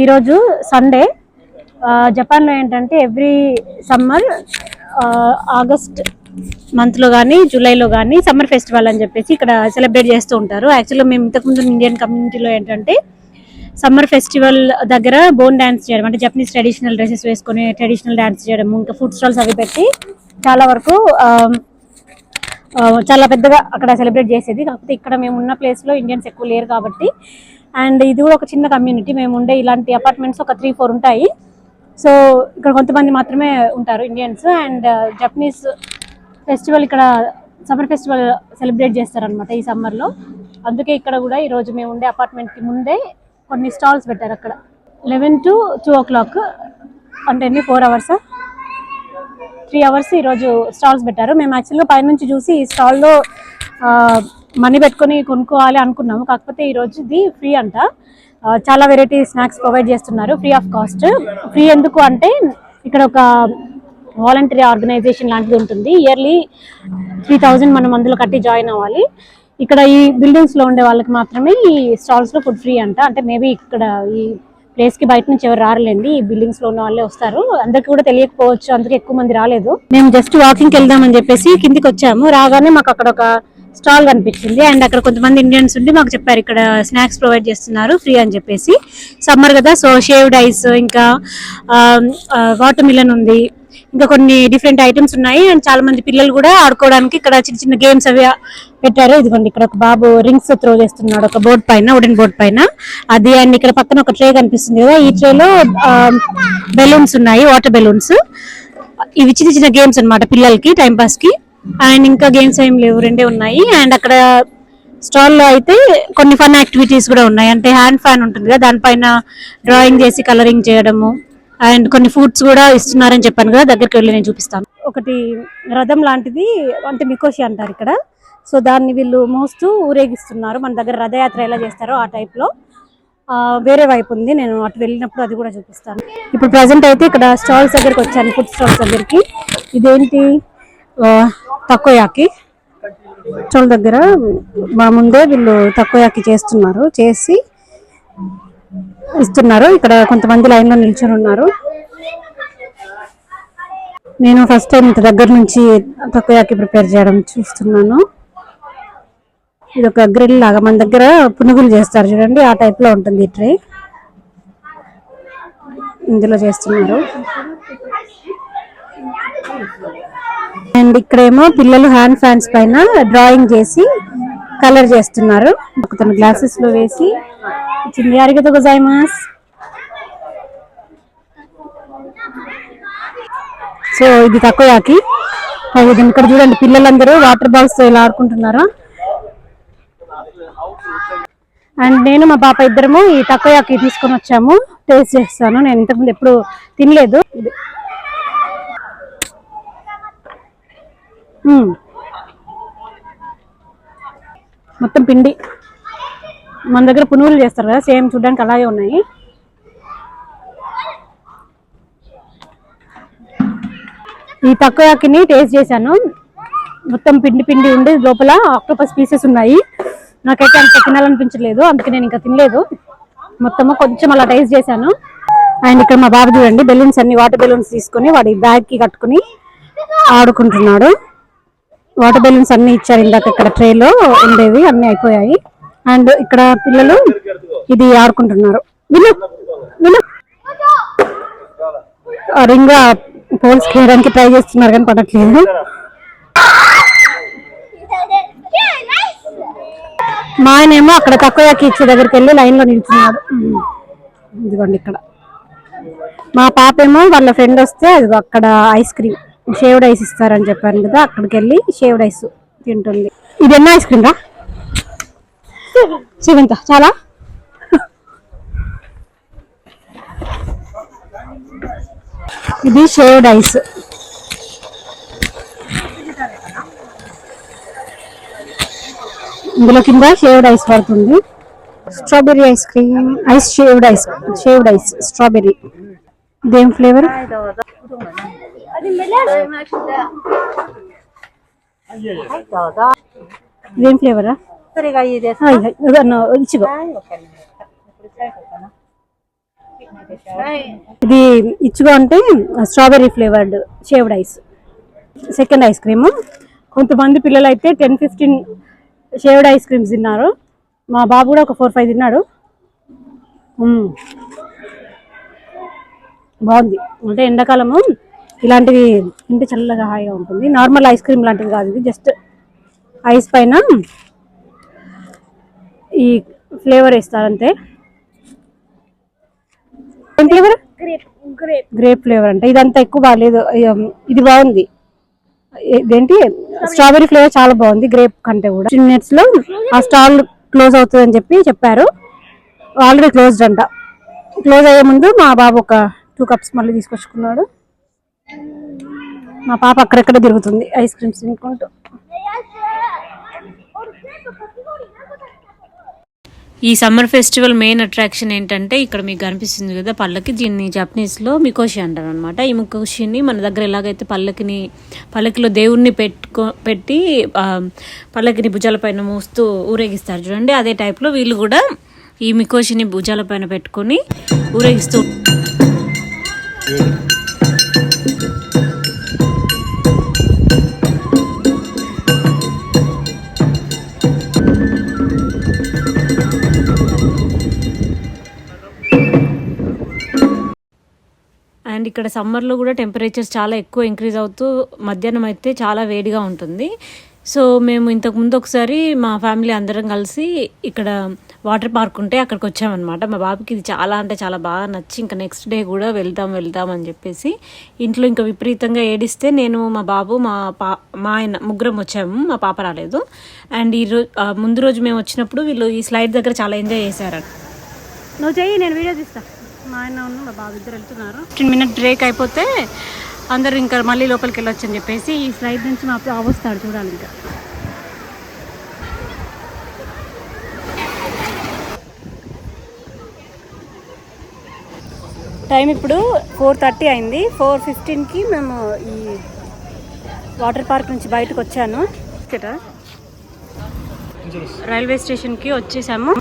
ఈరోజు సండే జపాన్లో ఏంటంటే ఎవ్రీ సమ్మర్ ఆగస్ట్ మంత్లో కానీ జూలైలో కానీ సమ్మర్ ఫెస్టివల్ అని చెప్పేసి ఇక్కడ సెలబ్రేట్ చేస్తూ ఉంటారు. యాక్చువల్గా మేము ఇంతకుముందు ఇండియన్ కమ్యూనిటీలో ఏంటంటే సమ్మర్ ఫెస్టివల్ దగ్గర బోన్ డ్యాన్స్ చేయడం అంటే జపనీస్ ట్రెడిషనల్ డ్రెస్సెస్ వేసుకొని ట్రెడిషనల్ డ్యాన్స్ చేయడం ఇంకా ఫుడ్ స్టాల్స్ అవి పెట్టి చాలా వరకు చాలా పెద్దగా అక్కడ సెలబ్రేట్ చేసేది. కాకపోతే ఇక్కడ మేము ఉన్న ప్లేస్లో ఇండియన్స్ ఎక్కువ లేరు కాబట్టి అండ్ ఇది కూడా ఒక చిన్న కమ్యూనిటీ. మేము ఉండే ఇలాంటి అపార్ట్మెంట్స్ ఒక త్రీ ఫోర్ ఉంటాయి. సో ఇక్కడ కొంతమంది మాత్రమే ఉంటారు Indians and uh, Japanese festival ఇక్కడ సమ్మర్ ఫెస్టివల్ సెలబ్రేట్ చేస్తారనమాట ఈ సమ్మర్లో అందుకే ఇక్కడ కూడా ఈరోజు మేము ఉండే అపార్ట్మెంట్కి ముందే కొన్ని స్టాల్స్ పెట్టారు అక్కడ. Eleven to two o'clock అంటే ఎన్ని? ఫోర్ అవర్స్ త్రీ అవర్స్ ఈరోజు స్టాల్స్ పెట్టారు. మేము యాక్చువల్గా పైనుంచి చూసి ఈ స్టాల్లో మనీ పెట్టుకొని కొనుక్కోవాలి అనుకున్నాము. కాకపోతే ఈ రోజు ఇది ఫ్రీ అంట. చాలా వెరైటీ స్నాక్స్ ప్రొవైడ్ చేస్తున్నారు. Free of cost. ఫ్రీ ఎందుకు అంటే ఇక్కడ ఒక వాలంటరీ ఆర్గనైజేషన్ లాంటిది ఉంటుంది. ఇయర్లీ త్రీ థౌజండ్ మనం అందులో కట్టి జాయిన్ అవ్వాలి. ఇక్కడ ఈ బిల్డింగ్స్లో ఉండే వాళ్ళకి మాత్రమే ఈ స్టాల్స్లో ఫుడ్ ఫ్రీ అంట. అంటే మేబీ ఇక్కడ ఈ ప్లేస్కి బయట నుంచి ఎవరు రారులేండి. ఈ బిల్డింగ్స్లో ఉన్న వాళ్ళే వస్తారు. అందరికి కూడా తెలియకపోవచ్చు. అందుకే ఎక్కువ మంది రాలేదు. మేము జస్ట్ వాకింగ్ వెళ్దాం అని చెప్పేసి కిందికి వచ్చాము. రాగానే మాకు అక్కడ ఒక స్టాల్ కనిపించింది. అండ్ అక్కడ కొంతమంది ఇండియన్స్ ఉండి మాకు చెప్పారు ఇక్కడ స్నాక్స్ ప్రొవైడ్ చేస్తున్నారు ఫ్రీ అని చెప్పేసి. సమ్మర్ కదా సో షేవ్డ్ ఐస్ ఇంకా వాటర్ మిలన్ ఉంది. ఇంకా కొన్ని డిఫరెంట్ ఐటమ్స్ ఉన్నాయి. అండ్ చాలా మంది పిల్లలు కూడా ఆడుకోవడానికి ఇక్కడ చిన్న చిన్న గేమ్స్ అవి పెట్టారు. ఇదిగోండి ఇక్కడ ఒక బాబు రింగ్స్ త్రో చేస్తున్నాడు ఒక బోర్డ్ పైన వుడెన్ బోర్డ్ పైన. అది అండ్ ఇక్కడ పక్కన ఒక ట్రే కనిపిస్తుంది కదా ఈ ట్రేలో బెలూన్స్ ఉన్నాయి వాటర్ బెలూన్స్. ఇవి చిన్న చిన్న గేమ్స్ అన్నమాట పిల్లలకి టైంపాస్కి కి అండ్ ఇంకా గేమ్స్ ఏం లేవు రెండే ఉన్నాయి. అండ్ అక్కడ స్టాల్లో అయితే కొన్ని ఫన్ యాక్టివిటీస్ కూడా ఉన్నాయి. అంటే హ్యాండ్ ఫ్యాన్ ఉంటుంది కదా దానిపైన డ్రాయింగ్ చేసి కలరింగ్ చేయడము. అండ్ కొన్ని ఫుడ్స్ కూడా ఇస్తున్నారని చెప్పాను కదా దగ్గరికి వెళ్ళి నేను చూపిస్తాను. ఒకటి రథం లాంటిది అంటే మికోషి అంటారు ఇక్కడ. సో దాన్ని వీళ్ళు మోస్తూ ఊరేగిస్తున్నారు. మన దగ్గర రథయాత్ర ఎలా చేస్తారో ఆ టైప్లో వేరే వైపు ఉంది. నేను అటు వెళ్ళినప్పుడు అది కూడా చూపిస్తాను. ఇప్పుడు ప్రజెంట్ అయితే ఇక్కడ స్టాల్స్ దగ్గరికి వచ్చాను ఫుడ్ స్టాల్స్ దగ్గరికి. ఇదేంటి? తక్కువయాకి. చోళ్ళ దగ్గర మా ముందే వీళ్ళు తక్కువయాకి చేస్తున్నారు చేసి ఇస్తున్నారు. ఇక్కడ కొంతమంది లైన్లో నిల్చొని ఉన్నారు. నేను ఫస్ట్ టైం ఇంత దగ్గర నుంచి తక్కువయాకి ప్రిపేర్ చేయడం చూస్తున్నాను. ఇది ఒక గ్రిల్ లాగా మన దగ్గర పునుగులు చేస్తారు చూడండి ఆ టైప్లో ఉంటుంది ఈ ట్రే. ఇందులో చేస్తున్నారు. అండ్ ఇక్కడేమో పిల్లలు హ్యాండ్ ఫ్యాన్స్ పైన డ్రాయింగ్ చేసి కలర్ చేస్తున్నారు. తన గ్లాసెస్లో వేసి చిన్న అరిగతో గజాయిమాస్ సో ఇది తక్కువకి oh, ఇక్కడ చూడండి పిల్లలందరూ వాటర్ బాల్స్తో ఇలా ఆడుకుంటున్నారు? అండ్ నేను మా పాప ఇద్దరము ఈ తక్కువకి తీసుకొని వచ్చాము. టేస్ట్ చేస్తాను. నేను ఇంతకుముందు ఎప్పుడు తినలేదు ఇది. మ్మ్. మొత్తం పిండి. మన దగ్గర పునుగులు చేస్తారు కదా సేమ్ చూడడానికి అలాగే ఉన్నాయి. ఈ తక్కువకిని టేస్ట్ చేశాను. మొత్తం పిండి పిండి ఉండి లోపల ఆక్టోపస్ పీసెస్ ఉన్నాయి. నాకైతే అంత తినాలనిపించలేదు అందుకే నేను ఇంకా తినలేదు. మొత్తము కొంచెం అలా టేస్ట్ చేశాను. అండ్ ఇక్కడ మా బాబు చూడండి బెలూన్స్ అన్ని వాటర్ బెలూన్స్ తీసుకొని వాడి బ్యాగ్కి కట్టుకుని ఆడుకుంటున్నాడు. వాటర్ బెలూన్స్ అన్ని ఇచ్చారు ఇందాక ఇక్కడ ట్రేలో ఉండేవి అన్ని అయిపోయాయి. అండ్ ఇక్కడ పిల్లలు ఇది ఆడుకుంటున్నారు. విను విను. రింగ్ పోల్స్ చేయడానికి ట్రై చేస్తున్నారు కానీ పడట్లేదు. మా ఆయనేమో అక్కడ తక్కువకి ఇచ్చే దగ్గరికి వెళ్ళి లైన్లో నిల్చున్నాడు. ఇదిగోండి ఇక్కడ. మా పాప ఏమో వాళ్ళ ఫ్రెండ్ వస్తే అదిగో అక్కడ ఐస్ క్రీమ్ షేవ్డ్ ఐస్ ఇస్తారని చెప్పాను కదా అక్కడికి వెళ్ళి షేవ్డ్ ఐస్ తింటుంది. ఇది ఎన్న ఐస్ క్రీమ్ రా? శివంత చాలా? ఇది షేవ్డ్ ఐస్ ఇందులో కింద షేవ్డ్ ఐస్ పడుతుంది. Strawberry ice cream ice shaved ice shaved ice strawberry. ఇదేం ఫ్లేవర్? ఏం ఫ్లేవరా ఇది ఇచ్చుగా అంటే strawberry flavoured shaved ice second ice cream కొంతమంది పిల్లలు అయితే ten fifteen shaved ice creams తిన్నారు. మా బాబు కూడా ఒక ఫోర్ ఫైవ్ తిన్నాడు. బాగుంది. అంటే ఎండాకాలము ఇలాంటివి తింటే చల్లగా హాయిగా ఉంటుంది. నార్మల్ ఐస్ క్రీమ్ లాంటివి కాదు ఇది. జస్ట్ ఐస్ పైన ఈ ఫ్లేవర్ ఇస్తారు అంతే. ఏం ఫ్లేవర్ గ్రేప్ ఫ్లేవర్ అంటే. ఇదంతా ఎక్కువ బాగాలేదు అయ్యం, ఇది బాగుంది. ఇదేంటి? స్ట్రాబెరీ ఫ్లేవర్ చాలా బాగుంది. గ్రేప్ కంటే కూడా. టెన్ మినిట్స్లో ఆ స్టాల్ క్లోజ్ అవుతుంది అని చెప్పి చెప్పారు. ఆల్రెడీ క్లోజ్డ్ అంట. క్లోజ్ అయ్యే ముందు మా బాబు ఒక టూ కప్స్ మళ్ళీ తీసుకొచ్చుకున్నాడు. మా పాప అక్కడెక్కడ తిరుగుతుంది? ఐస్ క్రీమ్స్ తినుకుంటూ ఈ సమ్మర్ ఫెస్టివల్ మెయిన్ అట్రాక్షన్ ఏంటంటే ఇక్కడ మీకు కనిపిస్తుంది కదా పల్లకి దీన్ని జపనీస్లో మికోషి అంటారు అనమాట ఈ మికోషిని మన దగ్గర ఎలాగైతే పల్లకిని పల్లకిలో దేవుణ్ణి పెట్టుకో పెట్టి పల్లకిని భుజాలపైన మోస్తూ ఊరేగిస్తారు చూడండి. అదే టైప్లో వీళ్ళు కూడా ఈ మికోషిని భుజాలపైన పెట్టుకొని ఊరేగిస్తూ ఇక్కడ సమ్మర్లో కూడా టెంపరేచర్స్ చాలా ఎక్కువ ఇంక్రీజ్ అవుతూ మధ్యాహ్నం అయితే చాలా వేడిగా ఉంటుంది. సో మేము ఇంతకు ముందు ఒకసారి మా ఫ్యామిలీ అందరం కలిసి ఇక్కడ వాటర్ పార్క్ ఉంటే అక్కడికి వచ్చామన్నమాట. మా బాబుకి ఇది చాలా అంటే చాలా బాగా నచ్చి ఇంకా నెక్స్ట్ డే కూడా వెళ్దాం వెళ్దాం అని చెప్పేసి ఇంట్లో ఇంకా విపరీతంగా ఏడిస్తే నేను మా బాబు మా పా మా ఆయన ముగ్గురం వచ్చాము. మా పాప రాలేదు. అండ్ ఈరోజు ముందు రోజు మేము వచ్చినప్పుడు వీళ్ళు ఈ స్లైడ్ దగ్గర చాలా ఎంజాయ్ చేశారు నువ్వు చెయ్యి నేను వీడియో తీస్తాను మా ఆయన ఉన్న మా బాబు ఇద్దరు వెళ్తున్నారు. ఫిఫ్టీన్ మినిట్ బ్రేక్ అయిపోతే అందరూ ఇంకా మళ్ళీ లోపలికి వెళ్ళొచ్చు అని చెప్పేసి ఈ స్లైడ్ నుంచి మా బాబు వస్తాడు చూడాలి ఇంకా. టైం ఇప్పుడు ఫోర్ థర్టీ అయింది. ఫోర్ ఫిఫ్టీన్కి మేము ఈ వాటర్ పార్క్ నుంచి బయటకు వచ్చాను. రైల్వే స్టేషన్కి వచ్చేసాము.